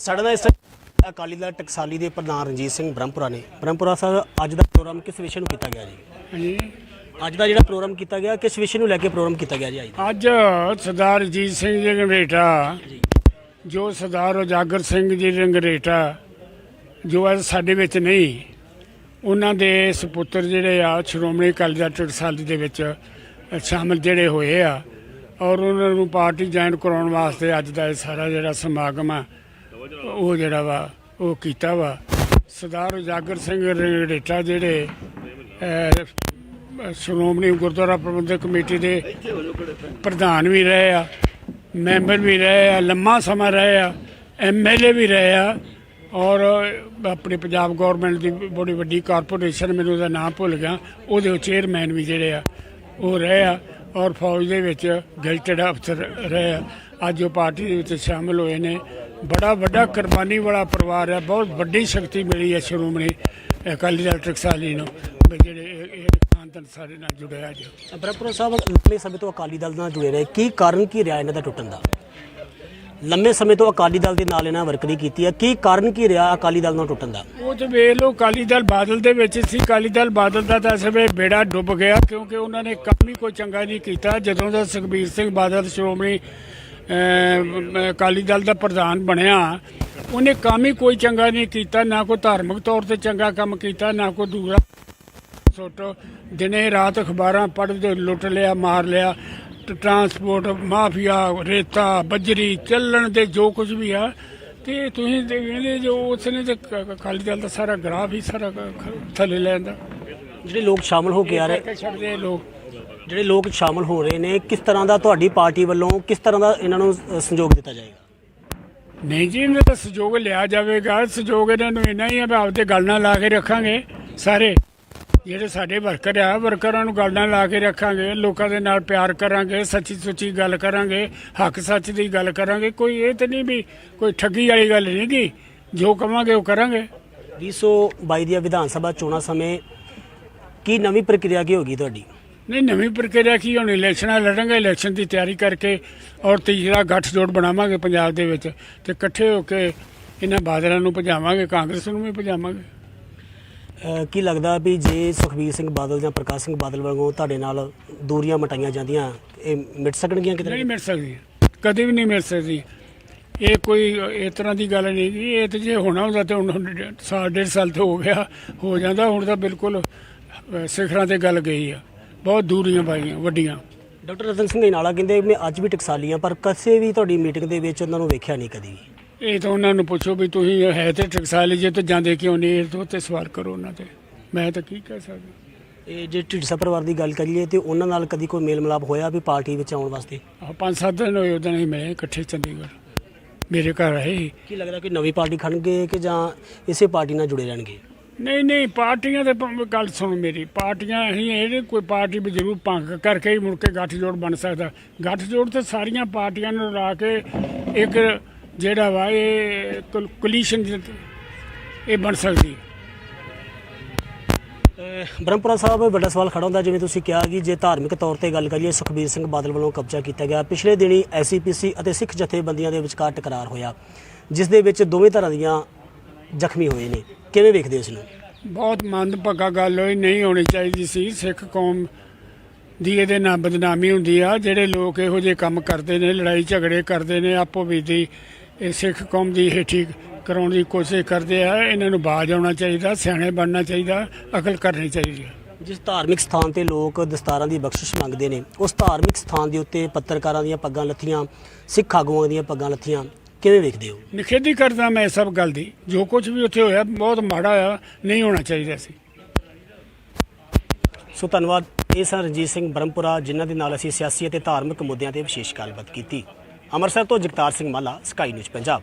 ਸਾਡੇ ਨਾਲ ਇਸ ਅਕਾਲੀ ਦਲ ਟਕਸਾਲੀ ਦੇ ਪ੍ਰਧਾਨ ਰਣਜੀਤ ਸਿੰਘ ਬ੍ਰਹਮਪੁਰਾ ਨੇ। ਬ੍ਰਹਮਪੁਰਾ ਸਾਹਿਬ ਅੱਜ ਦਾ ਪ੍ਰੋਗਰਾਮ ਕਿਸ ਵਿਸ਼ੇ ਨੂੰ ਕੀਤਾ ਗਿਆ ਜੀ? ਹਾਂਜੀ। ਅੱਜ ਦਾ ਜਿਹੜਾ ਪ੍ਰੋਗਰਾਮ ਕੀਤਾ ਗਿਆ ਕਿਸ ਵਿਸ਼ੇ ਨੂੰ ਲੈ ਕੇ ਪ੍ਰੋਗਰਾਮ ਕੀਤਾ ਗਿਆ ਜੀ ਅੱਜ? ਅੱਜ ਸਰਦਾਰ ਜੀਤ ਸਿੰਘ ਜੀ ਰੰਗਰੇਟਾ ਜੋ। ਸਰਦਾਰ ਉਜਾਗਰ ਸਿੰਘ ਜੀ ਰੰਗਰੇਟਾ ਜੋ ਅੱਜ ਸਾਡੇ ਵਿੱਚ ਨਹੀਂ ਉਹਨਾਂ ਦੇ ਸੁਪੁੱਤਰ ਜਿਹੜੇ ਆ ਸ਼੍ਰੋਮਣੀ ਅਕਾਲੀ ਦਲ ਟਕਸਾਲੀ ਦੇ ਵਿੱਚ ਸ਼ਾਮਲ ਜਿਹੜੇ ਹੋਏ ਆ ਔਰ ਉਹਨਾਂ ਨੂੰ ਪਾਰਟੀ ਜੁਆਇਨ ਕਰਾਉਣ ਵਾਸਤੇ ਅੱਜ ਦਾ ਇਹ ਸਾਰਾ ਜਿਹੜਾ ਸਮਾਗਮ ਆ ਉਹ ਜਿਹੜਾ ਵਾ, ਉਹ ਕੀਤਾ ਵਾ। ਸਰਦਾਰ ਉਜਾਗਰ ਸਿੰਘ ਰੰਗਰੇਟਾ ਜਿਹੜੇ ਸ਼੍ਰੋਮਣੀ ਗੁਰਦੁਆਰਾ ਪ੍ਰਬੰਧਕ ਕਮੇਟੀ ਦੇ ਪ੍ਰਧਾਨ ਵੀ ਰਹੇ ਆ, ਮੈਂਬਰ ਵੀ ਰਹੇ ਆ, ਲੰਮਾ ਸਮਾਂ ਰਹੇ ਆ ਐਮਐਲਏ ਵੀ ਰਹੇ ਆ, ਔਰ ਆਪਣੇ ਪੰਜਾਬ ਗਵਰਨਮੈਂਟ ਦੀ ਬੜੀ ਵੱਡੀ ਕਾਰਪੋਰੇਸ਼ਨ ਮੈਨੂੰ ਉਹਦਾ ਨਾਮ ਭੁੱਲ ਗਿਆ, ਉਹਦੇ ਚੇਅਰਮੈਨ ਵੀ ਜਿਹੜੇ ਆ, ਉਹ ਰਹੇ ਆ, ਔਰ ਫੌਜ ਦੇ ਵਿੱਚ ਗੈਜ਼ਟਡ ਅਫਸਰ ਰਹੇ ਆ। ਅੱਜ ਉਹ ਪਾਰਟੀ ਦੇ ਵਿੱਚ ਸ਼ਾਮਲ ਹੋਏ ਨੇ ਬੜਾ ਵੱਡਾ ਕੁਰਬਾਨੀ ਵਾਲਾ ਪਰਿਵਾਰ ਹੈ ਬਹੁਤ ਵੱਡੀ ਸ਼ਕਤੀ ਮਿਲੀ ਹੈ ਸ਼੍ਰੋਮਣੀ ਅਕਾਲੀ ਦਲ ਟਕਸਾਲੀ ਨੂੰ ਵੀ ਜਿਹੜੇ ਇਹ- ਇਹ ਖਾਨਦਾਨ ਸਾਰੇ ਨਾਲ ਜੁੜਿਆ ਅੱਜ। ਬ੍ਰਹਮਪੁਰਾ ਸਾਹਿਬ ਲੰਮੇ ਸਮੇਂ ਤੋਂ ਅਕਾਲੀ ਦਲ ਨਾਲ ਜੁੜੇ ਰਹੇ ਕੀ ਕਾਰਨ ਕੀ ਰਿਹਾ ਇਹਨਾਂ ਦਾ ਟੁੱਟਣ ਦਾ? ਲੰਮੇ ਸਮੇਂ ਤੋਂ ਅਕਾਲੀ ਦਲ ਦੇ ਨਾਲ ਇਹਨਾਂ ਵਰਕਰੀ ਕੀਤੀ ਹੈ ਕੀ ਕਾਰਨ ਕੀ ਰਿਹਾ ਅਕਾਲੀ ਦਲ ਨਾਲ ਟੁੱਟਣ ਦਾ? ਉਹ ਤੇ ਵੇਖ ਲਓ ਅਕਾਲੀ ਦਲ ਬਾਦਲ ਦੇ ਵਿੱਚ ਸੀ ਅਕਾਲੀ ਦਲ ਬਾਦਲ ਦਾ ਤਾਂ ਸਵੇ ਬੇੜਾ ਡੁੱਬ ਗਿਆ ਕਿਉਂਕਿ ਉਹਨਾਂ ਨੇ ਕੰਮ ਹੀ ਕੋਈ ਚੰਗਾ ਨਹੀਂ ਕੀਤਾ। ਜਦੋਂ ਦਾ ਸੁਖਬੀਰ ਸਿੰਘ ਬਾਦਲ ਸ਼੍ਰੋਮਣੀ ਅਕਾਲੀ ਦਲ ਦਾ ਪ੍ਰਧਾਨ ਬਣਿਆ, ਉਹਨੇ ਕੰਮ ਹੀ ਕੋਈ ਚੰਗਾ ਨਹੀਂ ਕੀਤਾ, ਨਾ ਕੋਈ ਧਾਰਮਿਕ ਤੌਰ ਤੇ ਚੰਗਾ ਕੰਮ ਕੀਤਾ, ਨਾ ਕੋਈ ਦੂਸਰਾ ਸੋਟੋ ਦਿਨੇ ਰਾਤ ਅਖਬਾਰਾਂ ਪੜ੍ਹਦੇ ਲੁੱਟ ਲਿਆ, ਮਾਰ ਲਿਆ ਟਰਾਂਸਪੋਰਟ, ਮਾਫੀਆ, ਰੇਤਾ, ਬਜਰੀ, ਚੱਲਣ ਦੇ ਜੋ ਕੁਝ ਵੀ ਆ, ਤੇ ਤੁਸੀਂ ਦੇਖਦੇ ਜੋ ਉਸਨੇ ਤੇ ਕ- ਅਕਾਲੀ ਦਲ ਦਾ ਸਾਰਾ ਗ੍ਰਾਫ ਹੀ ਸਾਰਾ ਥੱਲੇ ਲੈਂਦਾ ਜਿਹੜੇ ਲੋਕ ਸ਼ਾਮਲ ਹੋ ਕੇ ਆ ਰਹੇ ਕਰਕੇ ਛੱਡਦੇ ਲੋਕ। ਜਿਹੜੇ ਲੋਕ ਸ਼ਾਮਲ ਹੋ ਰਹੇ ਨੇ ਕਿਸ ਤਰ੍ਹਾਂ ਦਾ ਤੁਹਾਡੀ ਪਾਰਟੀ ਵੱਲੋਂ ਕਿਸ ਤਰ੍ਹਾਂ ਦਾ ਇਹਨਾਂ ਨੂੰ ਅ, ਸੰਯੋਗ ਦਿੱਤਾ ਜਾਏਗਾ? ਨਹੀਂ ਜੀ ਇਹਨਾਂ ਦਾ ਸਹਿਯੋਗ ਲਿਆ ਜਾਵੇਗਾ। ਸਹਿਯੋਗ ਇਹਨਾਂ ਨੂੰ ਇੰਨਾ ਹੀ ਆ ਵੀ ਆਪਦੇ ਗੱਲ ਨਾਲ ਲਾ ਕੇ ਰੱਖਾਂਗੇ ਸਾਰੇ। ਜਿਹੜੇ ਸਾਡੇ ਵਰਕਰ ਆ ਵਰਕਰਾਂ ਨੂੰ ਗੱਲ ਨਾਲ ਲਾ ਕੇ ਰੱਖਾਂਗੇ। ਲੋਕਾਂ ਦੇ ਨਾਲ ਪਿਆਰ ਕਰਾਂਗੇ ਸੱਚੀ ਸੁੱਚੀ ਗੱਲ ਕਰਾਂਗੇ ਹੱਕ ਸੱਚ ਦੀ ਗੱਲ ਕਰਾਂਗੇ। ਕੋਈ ਇਹ ਤੇ ਨਹੀਂ ਵੀ ਕੋਈ ਠੱਗੀ ਵਾਲੀ ਗੱਲ ਨਹੀਂ ਗੀ। ਜੋ ਕਵਾਂਗੇ ਉਹ ਕਰਾਂਗੇ। 2022 ਦੀਆਂ ਵਿਧਾਨ ਸਭਾ ਚੋਣਾਂ ਸਮੇਂ ਕੀ ਨਵੀਂ ਪ੍ਰਕਿਰਿਆ ਕੀ ਹੋਗੀ ਤੁਹਾਡੀ? ਨਹੀਂ ਨਵੀਂ ਪ੍ਰਕਿਰਿਆ ਕੀ ਹੁਣ? ਇਲੈਕਸ਼ਨਾਂ ਲੜਾਂਗੇ ਇਲੈਕਸ਼ਨ ਦੀ ਤਿਆਰੀ ਕਰਕੇ ਔਰ ਤੀਸਰਾ ਗੱਠਜੋੜ ਬਣਾਵਾਂਗੇ ਪੰਜਾਬ ਦੇ ਵਿੱਚ ਤੇ ਇਕੱਠੇ ਹੋ ਕੇ ਇਹਨਾਂ ਬਾਦਲਾਂ ਨੂੰ ਭਜਾਵਾਂਗੇ ਕਾਂਗਰਸ ਨੂੰ ਵੀ ਭਜਾਵਾਂਗੇ। ਕੀ ਲੱਗਦਾ ਵੀ ਜੇ ਸੁਖਬੀਰ ਸਿੰਘ ਬਾਦਲ ਜਾਂ ਪ੍ਰਕਾਸ਼ ਸਿੰਘ ਬਾਦਲ ਵਾਂਗੂ ਤੁਹਾਡੇ ਨਾਲ ਦੂਰੀਆਂ ਮਟਾਈਆਂ ਜਾਂਦੀਆਂ ਇਹ ਮਿਟ ਸਕਣਗੀਆਂ ਕਿਤੇ ਨਹੀਂ ਮਿਲ ਸਕਦੀ ਕਦੇ ਵੀ ਨਹੀਂ ਮਿਲ ਸਕਦੀ। ਇਹ ਕੋਈ ਇਸ ਤਰ੍ਹਾਂ ਦੀ ਗੱਲ ਨਹੀਂ ਗੀ ਇਹ ਤੇ ਜੇ ਹੋਣਾ ਹੁੰਦਾ ਤੇ ਹੁਣ ਸਾਲ ਡੇਢ ਸਾਲ ਤੇ ਹੋ ਗਿਆ ਹੋ ਜਾਂਦਾ ਹੁਣ ਤਾਂ ਬਿਲਕੁਲ ਸਿਖਰਾਂ ਤੇ ਗੱਲ ਗਈ ਆ। ਬਹੁਤ ਦੂਰੀਆਂ ਪਾਈਆਂ ਵੱਡੀਆਂ। ਡਾਕਟਰ ਰਤਨ ਸਿੰਘ ਇਨਾਲਾ ਕਹਿੰਦੇ ਮੈਂ ਅੱਜ ਵੀ ਟਕਸਾਲੀ ਹਾਂ ਪਰ ਕਿਸੇ ਵੀ ਤੁਹਾਡੀ ਮੀਟਿੰਗ ਦੇ ਵਿੱਚ ਉਹਨਾਂ ਨੂੰ ਵੇਖਿਆ ਨਹੀਂ ਕਦੀ। ਇਹ ਤਾਂ ਉਹਨਾਂ ਨੂੰ ਪੁੱਛੋ ਵੀ ਤੁਸੀਂ ਹੈ ਤੇ ਟਕਸਾਲੀ ਜੇ ਤੇ ਜਾਂਦੇ ਕਿਉਂ ਨਹੀਂ? ਇਹ ਤੋਂ ਤੇ ਸਵਾਲ ਕਰੋ ਉਹਨਾਂ ਤੇ। ਮੈਂ ਤਾਂ ਕੀ ਕਹਿ ਸਕਦਾ? ਇਹ ਜੇ ਢਿੰਡਸਾ ਪਰਿਵਾਰ ਦੀ ਗੱਲ ਕਰੀਏ ਤੇ ਉਹਨਾਂ ਨਾਲ ਕਦੀ ਕੋਈ ਮੇਲ ਮਿਲਾਪ ਹੋਇਆ ਵੀ ਪਾਰਟੀ ਵਿੱਚ ਆਉਣ ਵਾਸਤੇ? ਆ ਪੰਜ ਸੱਤ ਦਿਨ ਹੋਏ ਉਦੋਂ ਹੀ ਮਿਲੇ ਇਕੱਠੇ ਚੰਡੀਗੜ੍ਹ। ਮੇਰੇ ਘਰ ਆਏ ਸੀ। ਕੀ ਲੱਗਦਾ ਕਿ ਨਵੀਂ ਪਾਰਟੀ ਖੜਨਗੇ ਕਿ ਜਾਂ ਇਸੇ ਪਾਰਟੀ ਨਾਲ ਜੁੜੇ ਰਹਿਣਗੇ? ਨਹੀਂ ਨਹੀਂ, ਪਾਰਟੀਆਂ ਦੇ ਪ- ਗੱਲ ਸੁਣ ਮੇਰੀ, ਪਾਰਟੀਆਂ ਅਸੀਂ ਇਹ ਕੋਈ ਪਾਰਟੀ ਵੀ ਜ਼ਰੂਰ ਭੰਗ ਕਰਕੇ ਹੀ ਮੁੜ ਕੇ ਗੱਠਜੋੜ ਬਣ ਸਕਦਾ। ਗੱਠਜੋੜ ਤੇ ਸਾਰੀਆਂ ਪਾਰਟੀਆਂ ਨੂੰ ਲਾ ਕੇ ਇੱਕ ਜਿਹੜਾ ਵਾ ਇਹ ਕੋਲੀਸ਼ਨ ਇਹ ਬਣ ਸਕਦੀ। ਅਹ, ਬ੍ਰਹਮਪੁਰਾ ਸਾਹਿਬ, ਵੱਡਾ ਸਵਾਲ ਖੜਾ ਹੁੰਦਾ, ਜਿਵੇਂ ਤੁਸੀਂ ਕਿਹਾ ਕਿ ਜੇ ਧਾਰਮਿਕ ਤੌਰ ਤੇ ਗੱਲ ਕਰੀਏ, ਸੁਖਬੀਰ ਸਿੰਘ ਬਾਦਲ ਵੱਲੋਂ ਕਬਜ਼ਾ ਕੀਤਾ ਗਿਆ। ਪਿਛਲੇ ਦਿਨੀ ਐਸਸੀਪੀਸੀ ਅਤੇ ਸਿੱਖ ਜਥੇਬੰਦੀਆਂ ਦੇ ਵਿਚਕਾਰ ਟਕਰਾਰ ਹੋਇਆ, ਜਿਸ ਦੇ ਵਿੱਚ ਦੋਵੇਂ ਤਰ੍ਹਾਂ ਦੀਆਂ ਜ਼ਖਮੀ ਹੋਏ ਨੇ। ਕਿਵੇਂ ਵੇਖਦੇ ਹੋ ਇਸ ਨੂੰ? ਬਹੁਤ ਮੰਦਭਾਗਾ ਗੱਲ ਹੋਈ ਨਹੀਂ ਹੋਣੀ ਚਾਹੀਦੀ ਸੀ। ਸਿੱਖ ਕੌਮ ਦੀ ਇਹਦੇ ਨਾਲ ਬਦਨਾਮੀ ਹੁੰਦੀ ਆ। ਜਿਹੜੇ ਲੋਕ ਇਹੋ ਜਿਹੇ ਕੰਮ ਕਰਦੇ ਨੇ ਲੜਾਈ ਝਗੜੇ ਕਰਦੇ ਨੇ ਆਪੋ ਵਿੱਚ ਦੀ ਇਹ ਸਿੱਖ ਕੌਮ ਦੀ ਹੇਠੀ ਕਰਾਉਣ ਦੀ ਕੋਸ਼ਿਸ਼ ਕਰਦੇ ਆ। ਇਹਨਾਂ ਨੂੰ ਬਾਜ ਆਉਣਾ ਚਾਹੀਦਾ ਸਿਆਣੇ ਬਣਨਾ ਚਾਹੀਦਾ ਅਕਲ ਕਰਨੀ ਚਾਹੀਦੀ ਹੈ ਜਿਸ ਧਾਰਮਿਕ ਸਥਾਨ ਤੇ ਲੋਕ ਦਸਤਾਰਾਂ ਦੀ ਬਖਸ਼ਿਸ਼ ਮੰਗਦੇ ਨੇ ਉਸ ਧਾਰਮਿਕ ਸਥਾਨ ਦੇ ਉੱਤੇ ਪੱਤਰਕਾਰਾਂ ਦੀਆਂ ਪੱਗਾਂ ਲੱਥੀਆਂ ਸਿੱਖ ਆਗੂਆਂ ਦੀਆਂ ਪੱਗਾਂ ਲੱਥੀਆਂ। ਕਿਵੇਂ ਵੇਖਦੇ ਹੋ? ਨਿਖੇਧੀ ਕਰਦਾ ਮੈਂ ਇਸ ਸਭ ਗੱਲ ਦੀ। ਜੋ ਕੁਝ ਵੀ ਉੱਥੇ ਹੋਇਆ ਬਹੁਤ ਮਾੜਾ ਆ ਨਹੀਂ ਹੋਣਾ ਚਾਹੀਦਾ ਸੀ। ਸੋ ਧੰਨਵਾਦ ਇਹ ਸਨ ਰਣਜੀਤ ਸਿੰਘ ਬ੍ਰਹਮਪੁਰਾ ਜਿਨ੍ਹਾਂ ਦੇ ਨਾਲ ਅਸੀਂ ਸਿਆਸੀ ਅਤੇ ਧਾਰਮਿਕ ਮੁੱਦਿਆਂ ਤੇ ਵਿਸ਼ੇਸ਼ ਗੱਲਬਾਤ ਕੀਤੀ। ਅੰਮ੍ਰਿਤਸਰ ਤੋਂ ਜਗਤਾਰ ਸਿੰਘ ਮਾਲਾ ਸਕਾਈ ਨਿਊਜ਼ ਪੰਜਾਬ।